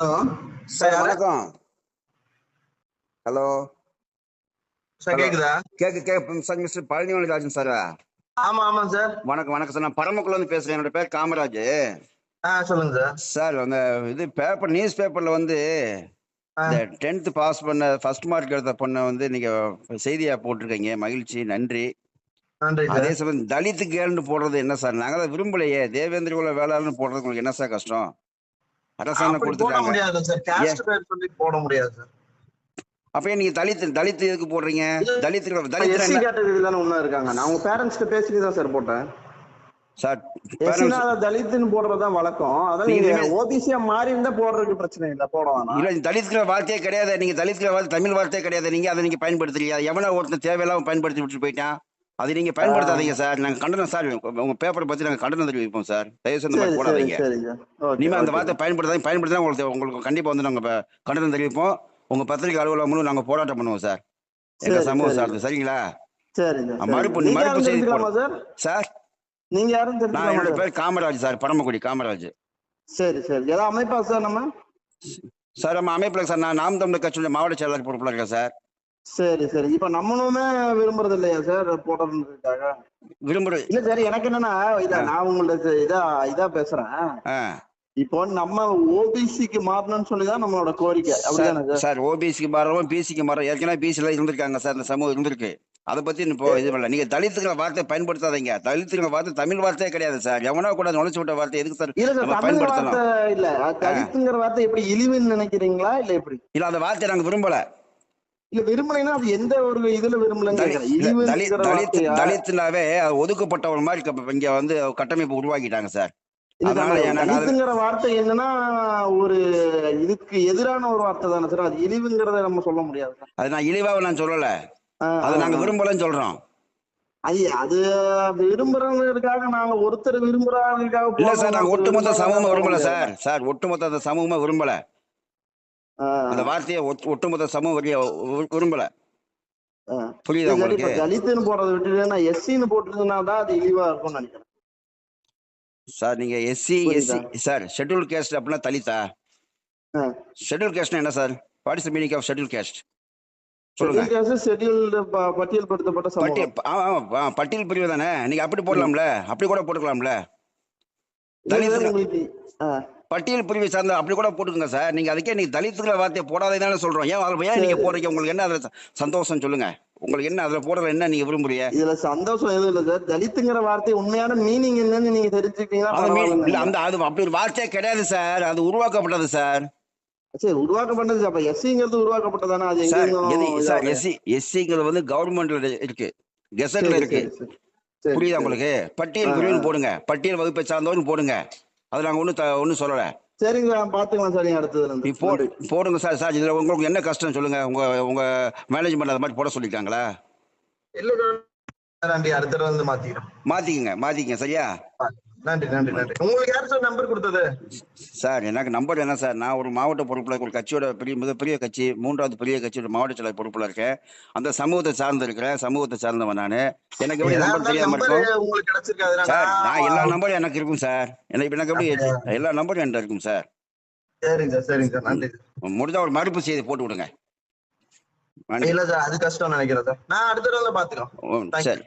Hello sir? வணக்கம். Hello. Sir. கேக்குதா? கேக்கு கேக்கு சார் மிஸ்டர் பழனிமலை ராஜன் சாரா. ஆமா ஆமா சார். வணக்கம் வணக்கம் சார். நான் பரமக்குள்ள இருந்து பேசுறேன். என்னோட பேர் காமராஜ். சொல்லுங்க சார். சார் அந்த இது பேப்பர் நியூஸ் பேப்பர்ல வந்து இந்த டென்த் பாஸ் பண்ண ஃபர்ஸ்ட் மார்க் எடுத்த பொண்ணை வந்து நீங்க செய்தியா போட்டிருக்கீங்க. மகிழ்ச்சி நன்றி. அதே சமயம் தலித்து கேள்னு போடுறது என்ன சார்? நாங்க அதை விரும்பலையே. தேவேந்திர குல வேளாள்னு போடுறது உங்களுக்கு என்ன சார் கஷ்டம்? அரசாங்கம் கொடுத்துட்டாங்க. போட முடியாது சார். அப்ப நீங்க தலித்து தலித்து எதுக்கு போடுறீங்க? தலித்து தலித்து எஸ்சி கேட்டகரி தானே ஒண்ணா இருக்காங்க. நான் உங்க பேரண்ட்ஸ்கிட்ட பேசிட்டு தான் சார் போட்டேன். சார் தலித்துன்னு போடுறதுதான் வழக்கம். அதான் நீங்க ஓபிசியா மாறி இருந்தா போடுறதுக்கு பிரச்சனை இல்ல. போட வேணாம். இல்ல தலித்கிற வார்த்தையே கிடையாது. நீங்க தலித்கிற வார்த்தை தமிழ் வார்த்தையே கிடையாது. நீங்க அதை நீங்க பயன்படுத்துறீங்க. எவனோ ஒருத்தன் தேவையில்லாம பயன்படுத்தி விட்டு போயிட்டான். அது நீங்க பயன்படுத்தாதீங்க சார். நாங்க கண்டனம் சார். உங்க பேப்பரை பத்தி நாங்க கண்டனம் தெரிவிப்போம் சார். தயவு செய்து மாதிரி போடாதீங்க. நீங்க அந்த வார்த்தை பயன்படுத்தாதீங்க. பயன்படுத்தா உங்களுக்கு உங்களுக்கு கண்டிப்பா வந்து நாங்க கண்டனம் தெரிவிப்போம். உங்க பத்திரிகை அலுவலகங்களும் நாங்க போராட்டம் பண்ணுவோம் சார். எங்க சமூகம் சரி. சார்ந்து. சரிங்களா. மறுப்பு- மறுப்பு செய்தி சார்? நீங்க யாரும் நான் என்னோட? பேர் காமராஜ் சார். பரமக்குடி காமராஜ். சரி சரி. ஏதாவது அமைப்பா சார் நம்ம? சார் நம்ம அமைப்புல சார் நான் நாம் தமிழர் கட்சியுடைய மாவட்ட செயலாளர் பொறுப்புல இருக்கேன் சார். சரி சரி. இப்ப நம்மளுமே விரும்புறது இல்லையா சார் போடுறதுக்காக விரும்புற இல்ல சார் எனக்கு என்னன்னா இதா நான் உங்கள்ட்ட இதா இதா பேசுறேன். இப்போ நம்ம ஓபிசிக்கு மாறணும்னு சொல்லிதான் நம்மளோட கோரிக்கை. அப்படிதானே சார் ஓபிசிக்கு மாறவும் பிசிக்கு மாறும் ஏற்கனவே பிசில இருந்திருக்காங்க சார் இந்த சமூகம் இருந்திருக்கு. அதை பத்தி இப்போ இது பண்ணல. நீங்க தலித்துங்கிற வார்த்தை பயன்படுத்தாதீங்க. தலித்துங்கிற வார்த்தை தமிழ் வார்த்தையே கிடையாது சார் எவனோ கூட நுழைச்சு விட்ட வார்த்தை எதுக்கு சார் பயன்படுத்தலாம்? இல்ல. தலித்துங்கிற வார்த்தை எப்படி இழிவுன்னு நினைக்கிறீங்களா? இல்ல எப்படி? இல்ல அந்த வார்த்தையை நாங்க விரும்பல. இல்ல விரும்பலைன்னா அது எந்த ஒரு இதுல விரும்பலன்னு தலி- கேக்குறேன் இல்ல, தலித் இழிவுங்கிற தலித் வார்த்தையா? தலித்துனாவே அது ஒதுக்கப்பட்டவன் மாதிரி இங்க வந்து கட்டமைப்பு உருவாக்கிட்டாங்க சார். தலித்துங்கிற வார்த்தை என்னன்னா ஒரு இதுக்கு எதிரான ஒரு வார்த்தை தானே சார். அது இழிவுங்கிறத நம்ம சொல்ல முடியாது. அது நான் இழிவாக நான் சொல்லல. அதை நாங்க. விரும்பலன்னு சொல்றோம். அது அது விரும்புறவங்களுக்காக நாங்க ஒருத்தர் விரும்புறாங்களுக்காக இல்ல சார் நாங்க ஒட்டுமொத்த சமூகமா விரும்பல சார். சார் ஒட்டுமொத்த அந்த சமூகமா விரும்பல. அந்த வார்த்தையை ஒட்டு- ஒட்டுமொத்த சமூகம் விரு- விரும்பல. புரியுதா உங்களுக்கு? தலித்துன்னு போடுறதை விட்டுட்டு நான் எஸ்சின்னு போட்டுருந்தா தான் அது இழிவா இருக்கும்னு நினைக்கிறேன். சார் நீங்க SC? SC sir schedule caste அப்படின்னா தலித்தா. ஷெட்யூல் கேஸ்ட்னா என்ன sir? What is meaning of schedule caste பட்டியல் பிரிவு தானே? நீங்க அப்படி போடலாம்ல? அப்படி கூட போட்டுக்கலாம்ல? பட்டியல் பிரிவை சார்ந்த அப்படி கூட போட்டுக்கோங்க சார். நீங்க அதுக்கே நீங்க தலித்துங்கிற வார்த்தையை போடாதே தானே சொல்றோம். ஏன் அதுல ஏன் நீங்க போடுறீங்க? உங்களுக்கு என்ன அதுல சந்தோஷம் சொல்லுங்க. உங்களுக்கு என்ன அதுல போடுறது என்ன நீங்க விரும்புறீங்க? இதுல சந்தோஷம் எதுவும் இல்ல சார். தலித்துங்கிற வார்த்தை உண்மையான மீனிங் என்னன்னு நீங்க தெரிஞ்சுக்கிட்டீங்கன்னா அந்த அது அப்படி ஒரு வார்த்தையே கிடையாது சார். அது உருவாக்கப்பட்டது சார். சரி உருவாக்கப்பட்டது அப்ப எஸ்சிங்கிறது உருவாக்கப்பட்டதானே? அது சார். எஸ்சி எஸ்சிங்கிறது வந்து கவர்மெண்ட்ல இருக்கு. கெசட்ல இருக்கு. புரியுதா. உங்களுக்கு? பட்டியல் பிரிவுன்னு. போடுங்க. பட்டியல் வகுப்பை சார்ந்தவன்னு போடுங்க. அது நாங்க ஒன்றும் ஒன்றும் சொல்லல. சரிங்க சார், பாத்துக்கலாம் சார் நீங்க அடுத்ததுல இருந்து. போடு போடுங்க சார் சார் இதுல உங்களுக்கு என்ன கஷ்டம் சொல்லுங்க. உங்க உங்க மேனேஜ்மெண்ட் அது மாதிரி போட சொல்லிருக்காங்களா இல்ல சார் அடுத்த வந்து மாத்திக்கிறோம். மாத்திக்கங்க மாத்திக்கங்க சரியா? நன்றி நன்றி நன்றி. உங்களுக்கு யார் சார் நம்பர் கொடுத்தது? சார் எனக்கு நம்பர் என்ன சார்? நான் ஒரு மாவட்ட பொறுப்புல ஒரு கட்சியோட பெரிய மிகப்பெரிய கட்சி மூன்றாவது பெரிய கட்சியோட மாவட்ட செயலர் பொறுப்புல இருக்கேன். அந்த சமூகத்தை சார்ந்து இருக்கிறேன் சமூகத்தை சார்ந்தவன் நானு. எனக்கு எப்படி நம்பர் தெரியாம இருக்கும்? சார் நான் எல்லா நம்பரும் எனக்கு இருக்கும் சார். எனக்கு எனக்கு எப்படி எல்லா நம்பரும் என்கிட்ட இருக்கும் சார். சரிங்க சார் சரிங்க சார் நன்றி முடிஞ்சா ஒரு மறுப்பு செய்தி போட்டு விடுங்க. இல்ல சார் அது கஷ்டம் நினைக்கிறேன் சார். நான் அடுத்த தடவை. சரி.